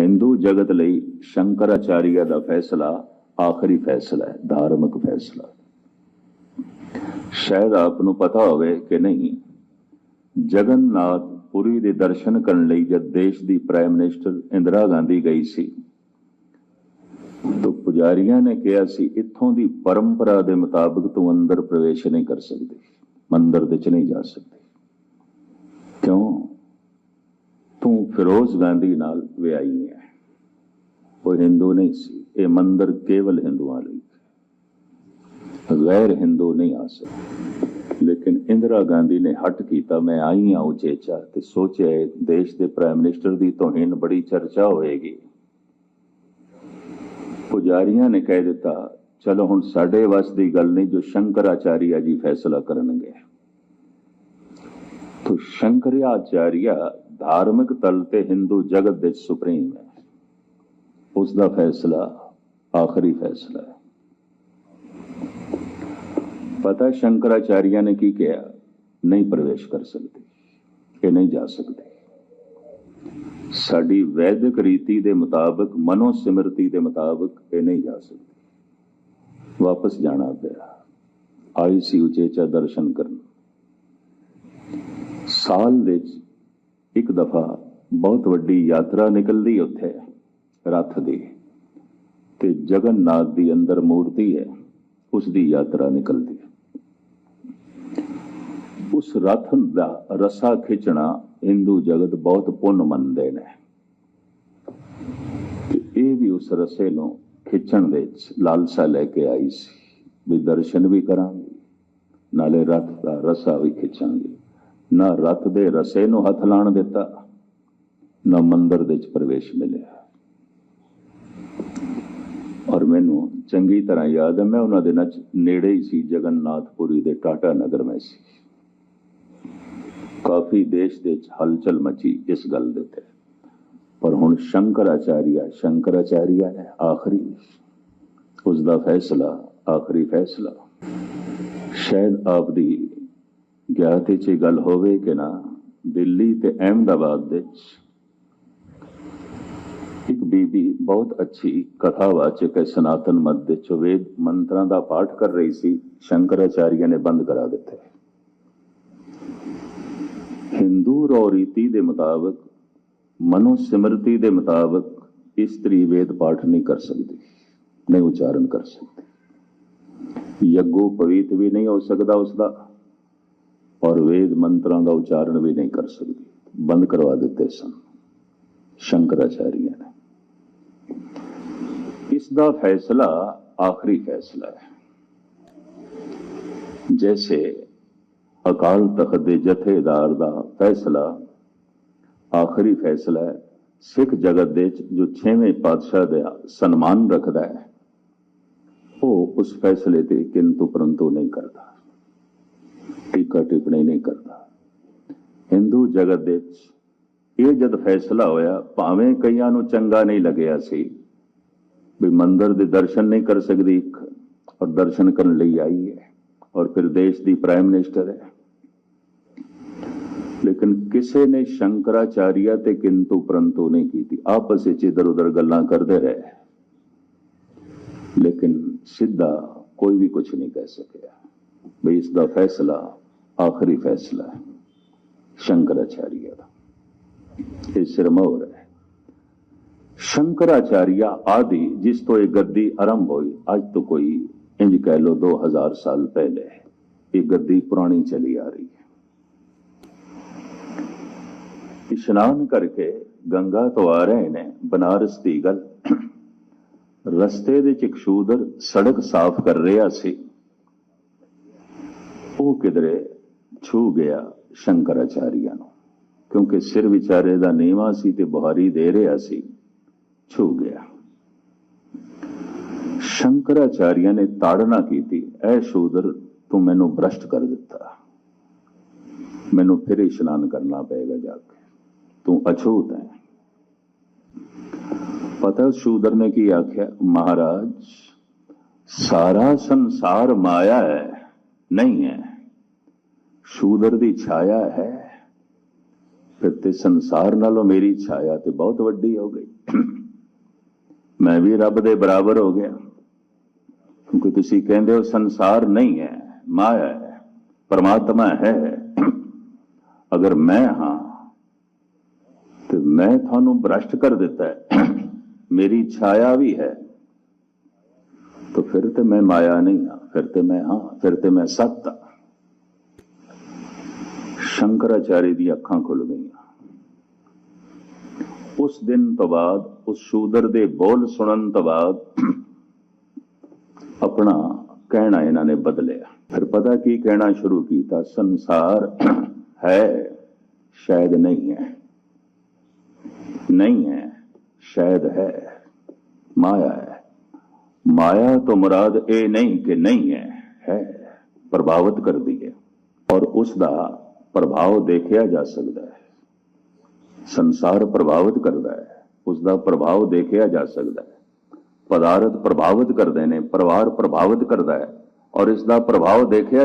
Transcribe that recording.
ਹਿੰਦੂ ਜਗਤ ਲਈ ਸ਼ੰਕਰਾਚਾਰੀਆ ਦਾ ਫੈਸਲਾ ਆਖਰੀ ਫੈਸਲਾ ਹੈ, ਧਾਰਮਿਕ ਫੈਸਲਾ। ਸ਼ਾਇਦ ਆਪ ਨੂੰ ਪਤਾ ਹੋਵੇ ਕਿ ਨਹੀਂ, ਜਗਨਨਾਥ ਪੁਰੀ ਦੇ ਦਰਸ਼ਨ ਕਰਨ ਲਈ ਜਦ ਦੇਸ਼ ਦੀ ਪ੍ਰਾਈਮ ਮਿਨਿਸਟਰ ਇੰਦਰਾ ਗਾਂਧੀ ਗਈ ਸੀ, ਤਾਂ ਪੁਜਾਰੀਆਂ ਨੇ ਕਿਹਾ ਸੀ, ਇੱਥੋਂ ਦੀ ਪਰੰਪਰਾ ਦੇ ਮੁਤਾਬਕ ਤੂੰ ਅੰਦਰ ਪ੍ਰਵੇਸ਼ ਨਹੀਂ ਕਰ ਸਕਦੀ, ਮੰਦਰ ਵਿੱਚ ਨਹੀਂ ਜਾ ਸਕਦੀ। ਕਿਉਂ? ਤੂੰ ਫਿਰੋਜ਼ ਗਾਂਧੀ ਨਾਲ ਵਿਆਹੀ ਹੈ। ਉਹ ਹਿੰਦੂ ਨਹੀਂ ਸੀ। ਇਹ ਮੰਦਰ ਕੇਵਲ ਹਿੰਦੂਆਂ ਲਈ ਗੈਰ ਹਿੰਦੂ ਨਹੀਂ ਆ ਸਕਦੇ ਲੇਕਿਨ ਇੰਦਰਾ ਗਾਂਧੀ ਨੇ ਹਟ ਕੀਤਾ, ਮੈਂ ਆਈ ਹਾਂ ਉਚੇਚਾ ਤੇ ਸੋਚਿਆ ਦੇਸ਼ ਦੇ ਪ੍ਰਾਈਮ ਮਿਨਿਸਟਰ ਦੀ ਤੋਹੀਨ ਬੜੀ ਚਰਚਾ ਹੋਏਗੀ। ਪੁਜਾਰੀਆਂ ਨੇ ਕਹਿ ਦਿੱਤਾ, ਚਲੋ ਹੁਣ ਸਾਡੇ ਵੱਸ ਦੀ ਗੱਲ ਨਹੀਂ, ਜੋ ਸ਼ੰਕਰਾਚਾਰੀਆ ਜੀ ਫੈਸਲਾ ਕਰਨਗੇ। ਤੋ ਸ਼ੰਕਰਾਚਾਰੀਆ ਧਾਰਮਿਕ ਤਲ ਤੇ ਹਿੰਦੂ ਜਗਤ ਦੇ ਸੁਪਰੀਮ ਹੈ। ਉਸ ਦਾ ਫੈਸਲਾ ਆਖਰੀ ਫੈਸਲਾ ਹੈ। ਪਤਾ ਸ਼ੰਕਰਾਚਾਰੀਆ ਨੇ ਕੀ ਕਿਹਾ? ਨਹੀਂ ਪ੍ਰਵੇਸ਼ ਕਰ ਸਕਦੇ। ਇਹ ਨਹੀਂ ਜਾ ਸਕਦੇ। ਸਾਡੀ ਵੈਦਿਕ ਰੀਤੀ ਦੇ ਮੁਤਾਬਕ ਮਨੋ ਸਿਮਰਤੀ ਦੇ ਮੁਤਾਬਕ ਇਹ ਨਹੀਂ ਜਾ ਸਕਦੇ। ਵਾਪਸ ਜਾਣਾ ਪਿਆ। ਆਈ ਸੀ ਉਚੇਚਾ ਦਰਸ਼ਨ ਕਰਨ। ਸਾਲ ਦੇ ਇੱਕ ਦਫਾ ਬਹੁਤ ਵੱਡੀ ਯਾਤਰਾ ਨਿਕਲਦੀ ਉੱਥੇ, ਰੱਥ ਦੀ। ਤੇ ਜਗਨਨਾਥ ਦੀ ਅੰਦਰ ਮੂਰਤੀ ਹੈ ਉਸ ਦੀ ਯਾਤਰਾ ਨਿਕਲਦੀ। ਹੈ ਉਸ ਰੱਥ ਦਾ ਰਸਾ ਖਿੱਚਣਾ ਹਿੰਦੂ ਜਗਤ ਬਹੁਤ ਪੁੰਨ ਮੰਨਦੇ ਨੇ। ਤੇ ਇਹ ਵੀ ਉਸ ਰਸੇ ਨੂੰ ਖਿੱਚਣ ਦੇ ਲਾਲਸਾ ਲੈ ਕੇ ਆਈ ਸੀ, ਵੀ ਦਰਸ਼ਨ ਵੀ ਕਰਾਂਗੇ, ਨਾਲੇ ਰੱਥ ਦਾ ਰਸਾ ਵੀ ਖਿੱਚਾਂਗੇ। ਨਾ ਰਤ ਦੇ ਰਸੇ ਨੂੰ ਹੱਥ ਲਾਣ ਦਿੱਤਾ, ਨਾ ਮੰਦਰ ਦੇ ਵਿੱਚ ਪ੍ਰਵੇਸ਼ ਮਿਲਿਆ। ਔਰ ਮੈਨੂੰ ਚੰਗੀ ਤਰ੍ਹਾਂ ਯਾਦ ਹੈ, ਮੈਂ ਉਹਨਾਂ ਦੇ ਨਾਲ ਨੇੜੇ ਹੀ ਸੀ, ਜਗਨਨਾਥਪੁਰੀ ਦੇ ਟਾਟਾ ਨਗਰ ਵਿੱਚ ਸੀ। ਕਾਫੀ ਦੇਸ਼ ਦੇ ਵਿੱਚ ਹਲਚਲ ਮਚੀ ਇਸ ਗੱਲ ਦੇ ਤੇ ਪਰ ਹੁਣ ਸ਼ੰਕਰਾਚਾਰੀਆ ਸ਼ੰਕਰਾਚਾਰੀਆ ਨੇ ਆਖਰੀ। ਉਸ ਦਾ ਫੈਸਲਾ, ਆਖਰੀ ਫੈਸਲਾ। ਸ਼ਾਇਦ ਆਪ ਦੀ ਗਿਆਤੀ 'ਚ ਗੱਲ ਹੋਵੇ ਕਿ ਨਾ, ਦਿੱਲੀ ਤੇ ਅਹਿਮਦਾਬਾਦ ਦੇ ਵਿੱਚ ਇੱਕ ਬੀਬੀ ਬਹੁਤ ਅੱਛੀ ਕਥਾਵਾਚਕ ਹੈ, ਸਨਾਤਨ ਮਤ ਦੇ ਚ ਮੰਤਰਾਂ ਦਾ ਪਾਠ ਕਰ ਰਹੀ ਸੀ, ਸ਼ੰਕਰਾਚਾਰੀਆ ਨੇ ਬੰਦ ਕਰਾ ਦਿੱਤੇ। ਹਿੰਦੂ ਰੋ ਰੀਤੀ ਦੇ ਮੁਤਾਬਕ ਮਨੋ ਸਿਮਰਤੀ ਦੇ ਮੁਤਾਬਕ ਇਸਤਰੀ ਵੇਦ ਪਾਠ ਨਹੀਂ ਕਰ ਸਕਦੀ, ਨਹੀਂ ਉਚਾਰਨ ਕਰ ਸਕਦੀ। ਯੱਗੋ ਪਵਿੱਤ ਵੀ ਨਹੀਂ ਹੋ ਸਕਦਾ ਉਸ ਦਾ ਔਰ ਵੇਦ ਮੰਤਰਾਂ ਦਾ ਉਚਾਰਨ ਵੀ ਨਹੀਂ ਕਰ ਸਕਦੀ। ਬੰਦ ਕਰਵਾ ਦਿੱਤੇ ਸਨ। ਸ਼ੰਕਰਾਚਾਰੀਆ ਨੇ। ਇਸ ਦਾ ਫੈਸਲਾ ਆਖਰੀ ਫੈਸਲਾ ਹੈ। ਜੈਸੇ ਅਕਾਲ ਤਖਤ ਦੇ ਜਥੇਦਾਰ ਦਾ ਫੈਸਲਾ ਆਖਰੀ ਫੈਸਲਾ ਹੈ। ਸਿੱਖ ਜਗਤ ਦੇ ਜੋ 6ਵੇਂ ਪਾਤਸ਼ਾਹ ਦਾ ਸਨਮਾਨ ਰੱਖਦਾ ਹੈ, ਉਹ ਉਸ ਫੈਸਲੇ ਤੇ ਕਿੰਤੂ ਪਰੰਤੂ ਨਹੀਂ ਕਰਦਾ। ਟੀਕਾ ਟਿੱਪਣੀ ਨਹੀਂ ਕਰਦਾ। ਹਿੰਦੂ ਜਗਤ ਦੇ ਵਿੱਚ ਇਹ ਜਦ ਫੈਸਲਾ ਹੋਇਆ, ਭਾਵੇਂ ਕਈਆਂ ਨੂੰ ਚੰਗਾ ਨਹੀਂ ਲੱਗਿਆ ਸੀ, ਵੀ ਮੰਦਰ ਦੇ ਦਰਸ਼ਨ ਨਹੀਂ ਕਰ ਸਕਦੀ ਔਰ ਦਰਸ਼ਨ ਕਰਨ ਲਈ ਆਈ ਹੈ, ਔਰ ਫਿਰ ਦੇਸ਼ ਦੀ ਪ੍ਰਾਈਮ ਮਿਨਿਸਟਰ ਹੈ। ਲੇਕਿਨ ਕਿਸੇ ਨੇ ਸ਼ੰਕਰਾਚਾਰੀਆ ਤੇ ਕਿੰਤੂ ਪਰੰਤੂ ਨਹੀਂ ਕੀਤੀ। ਆਪਸ ਵਿੱਚ ਇਧਰ ਉਧਰ ਗੱਲਾਂ ਕਰਦੇ ਰਹੇ। ਲੇਕਿਨ ਸਿੱਧਾ ਕੋਈ ਵੀ ਕੁਝ ਨਹੀਂ ਕਹਿ ਸਕਿਆ। ਵੀ ਇਸ ਦਾ ਫੈਸਲਾ ਆਖਰੀ ਫੈਸਲਾ ਹੈ। ਸ਼ੰਕਰਾਚਾਰੀਆ ਦਾ। ਇਹ ਸਿਰਮੌਰ ਹੈ। ਸ਼ੰਕਰਾਚਾਰੀਆ ਆਦਿ, ਜਿਸ ਤੋਂ ਇਹ ਗੱਦੀ ਆਰੰਭ ਹੋਈ, ਅੱਜ ਤੋਂ ਕੋਈ ਇੰਜ ਕਹਿ ਲੋ 2000 ਸਾਲ ਪਹਿਲੇ ਇਹ ਗੱਦੀ ਪੁਰਾਣੀ ਚਲੀ ਆ ਰਹੀ ਹੈ। ਇਸ਼ਨਾਨ ਕਰਕੇ ਗੰਗਾ ਤੋਂ ਆ ਰਹੇ ਨੇ ਬਨਾਰਸ ਦੀ ਗੱਲ। ਰਸਤੇ ਦੇ ਚ ਇੱਕ ਸ਼ੂਦਰ ਸੜਕ ਸਾਫ਼ ਕਰ ਰਿਹਾ ਸੀ। ਉਹ ਕਿਧਰੇ ਛੂ ਗਿਆ ਸ਼ੰਕਰਾਚਾਰੀਆ ਨੂੰ, ਕਿਉਂਕਿ ਸਿਰ ਵਿਚਾਰੇ ਦਾ ਨੀਵਾ ਸੀ ਤੇ ਬੁਹਾਰੀ ਦੇ ਰਿਹਾ ਸੀ ਛੂ ਗਿਆ। ਸ਼ੰਕਰਾਚਾਰੀਆ ਨੇ ਤਾੜਨਾ ਕੀਤੀ, ਐ ਸ਼ੂਦਰ, ਤੂੰ ਮੈਨੂੰ ਭ੍ਰਸ਼ਟ ਕਰ ਦਿੱਤਾ। ਮੈਨੂੰ ਫਿਰ ਇਸ਼ਨਾਨ ਕਰਨਾ ਪਏਗਾ ਜਾ ਕੇ। ਤੂੰ ਅਛੂਤ ਹੈ ਪਤਾ ਸ਼ੂਦਰ ਨੇ ਕੀ ਆਖਿਆ? ਮਹਾਰਾਜ, ਸਾਰਾ ਸੰਸਾਰ ਮਾਇਆ ਹੈ ਨਹੀਂ ਹੈ ਸ਼ੂਦਰ ਦੀ ਛਾਇਆ ਹੈ, ਫਿਰ ਤੇ ਸੰਸਾਰ ਨਾਲੋਂ ਮੇਰੀ ਛਾਇਆ ਤੇ ਬਹੁਤ ਵੱਡੀ ਹੋ ਗਈ। ਮੈਂ ਵੀ ਰੱਬ ਦੇ ਬਰਾਬਰ ਹੋ ਗਿਆ। ਕਿਉਂਕਿ ਤੁਸੀਂ ਕਹਿੰਦੇ ਹੋ ਸੰਸਾਰ ਨਹੀਂ ਹੈ, ਮਾਇਆ ਹੈ, ਪਰਮਾਤਮਾ ਹੈ। ਅਗਰ ਮੈਂ ਹਾਂ, ਤੇ ਮੈਂ ਤੁਹਾਨੂੰ ਭ੍ਰਸ਼ਟ ਕਰ ਦਿੱਤਾ ਹੈ। ਮੇਰੀ ਛਾਇਆ ਵੀ ਹੈ। ਤਾਂ ਫਿਰ ਤੇ ਮੈਂ ਮਾਇਆ ਨਹੀਂ ਹਾਂ, ਫਿਰ ਤੇ ਮੈਂ ਹਾਂ, ਫਿਰ ਤੇ ਮੈਂ ਸੱਤ ਹਾਂ। ਸ਼ੰਕਰਾਚਾਰੀ ਦੀ ਅੱਖਾਂ ਖੁੱਲ ਗਈਆਂ। ਉਸ ਦਿਨ ਤੋਂ ਬਾਅਦ, ਉਸ ਸ਼ੂਦਰ ਦੇ ਬੋਲ ਸੁਣਨ ਤੋਂ ਬਾਅਦ ਆਪਣਾ ਕਹਿਣਾ ਇਹਨਾਂ ਨੇ ਬਦਲਿਆ। ਫਿਰ ਪਤਾ ਕੀ ਕਹਿਣਾ ਸ਼ੁਰੂ ਕੀਤਾ? ਸੰਸਾਰ ਹੈ, ਸ਼ਾਇਦ ਨਹੀਂ ਹੈ। ਨਹੀਂ ਹੈ, ਸ਼ਾਇਦ ਹੈ, ਮਾਇਆ ਹੈ। ਮਾਇਆ ਤੋਂ ਮੁਰਾਦ ਇਹ ਨਹੀਂ ਕਿ ਨਹੀਂ ਹੈ ਹੈ, ਪ੍ਰਭਾਵਿਤ ਕਰਦੀ ਹੈ। ਔਰ ਉਸ ਦਾ ਪ੍ਰਭਾਵ ਦੇਖਿਆ ਜਾ ਸਕਦਾ ਹੈ ਸੰਸਾਰ ਪ੍ਰਭਾਵਿਤ ਕਰਦਾ ਹੈ ਉਸ ਦਾ ਪ੍ਰਭਾਵ ਦੇਖਿਆ ਜਾ ਸਕਦਾ ਹੈ ਪਦਾਰਥ ਪ੍ਰਭਾਵਿਤ ਕਰਦੇ ਨੇ ਪਰਿਵਾਰ ਪ੍ਰਭਾਵਿਤ ਕਰਦਾ ਹੈ ਔਰ ਇਸ ਦਾ ਪ੍ਰਭਾਵ ਦੇਖਿਆ ਜਾ